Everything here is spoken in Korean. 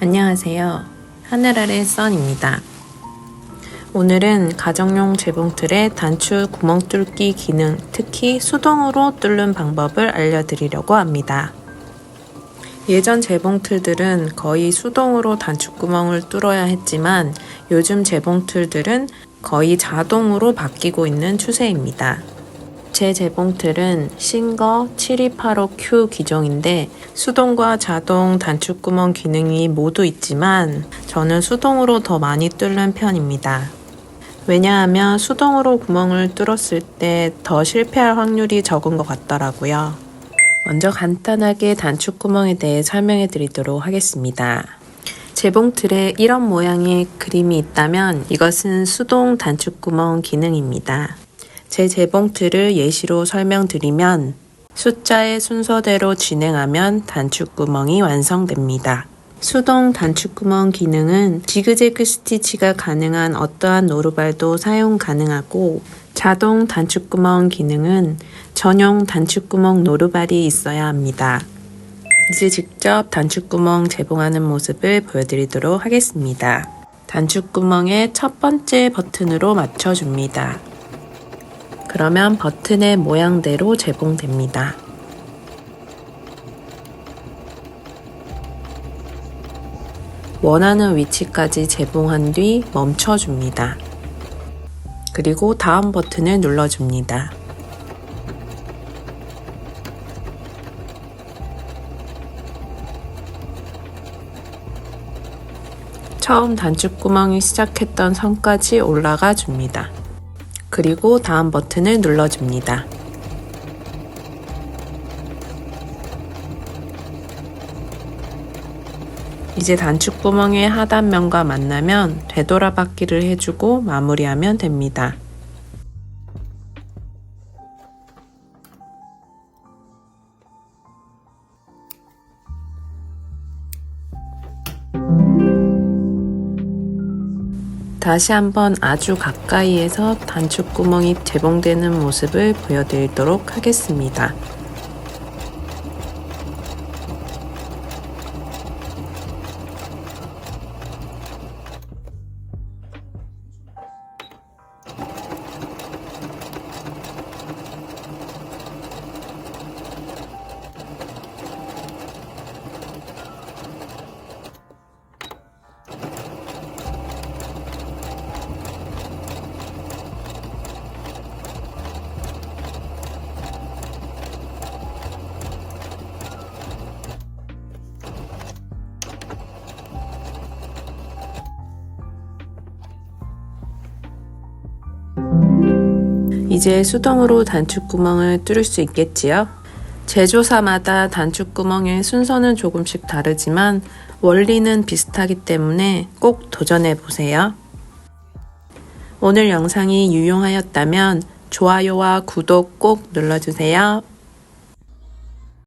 안녕하세요. 하늘 아래 써입니다. 오늘은 가정용 재봉틀의 단추 구멍 뚫기 기능, 특히 수동으로 뚫는 방법을 알려드리려고 합니다. 예전 재봉틀들은 거의 수동으로 단추구멍을 뚫어야 했지만 요즘 재봉틀들은 거의 자동으로 바뀌고 있는 추세입니다. 제 재봉틀은 싱거 7285Q 기종인데 수동과 자동 단축구멍 기능이 모두 있지만 저는 수동으로 더 많이 뚫는 편입니다. 왜냐하면 수동으로 구멍을 뚫었을 때 더 실패할 확률이 적은 것 같더라고요. 먼저 간단하게 단축구멍에 대해 설명해 드리도록 하겠습니다. 재봉틀에 이런 모양의 그림이 있다면 이것은 수동 단축구멍 기능입니다. 제 재봉틀을 예시로 설명드리면 숫자의 순서대로 진행하면 단축구멍이 완성됩니다. 수동 단축구멍 기능은 지그재그 스티치가 가능한 어떠한 노루발도 사용 가능하고 자동 단축구멍 기능은 전용 단축구멍 노루발이 있어야 합니다. 이제 직접 단축구멍 재봉하는 모습을 보여드리도록 하겠습니다. 단축구멍의 첫 번째 버튼으로 맞춰줍니다. 그러면 버튼의 모양대로 재봉됩니다. 원하는 위치까지 재봉한 뒤 멈춰줍니다. 그리고 다음 버튼을 눌러줍니다. 처음 단축구멍이 시작했던 선까지 올라가 줍니다. 그리고 다음 버튼을 눌러줍니다. 이제 단축 구멍의 하단면과 만나면 되돌아받기를 해주고 마무리하면 됩니다. 다시 한번 아주 가까이에서 단축구멍이 재봉되는 모습을 보여드리도록 하겠습니다. 이제 수동으로 단축구멍을 뚫을 수 있겠지요? 제조사마다 단축구멍의 순서는 조금씩 다르지만 원리는 비슷하기 때문에 꼭 도전해 보세요. 오늘 영상이 유용하였다면 좋아요와 구독 꼭 눌러주세요.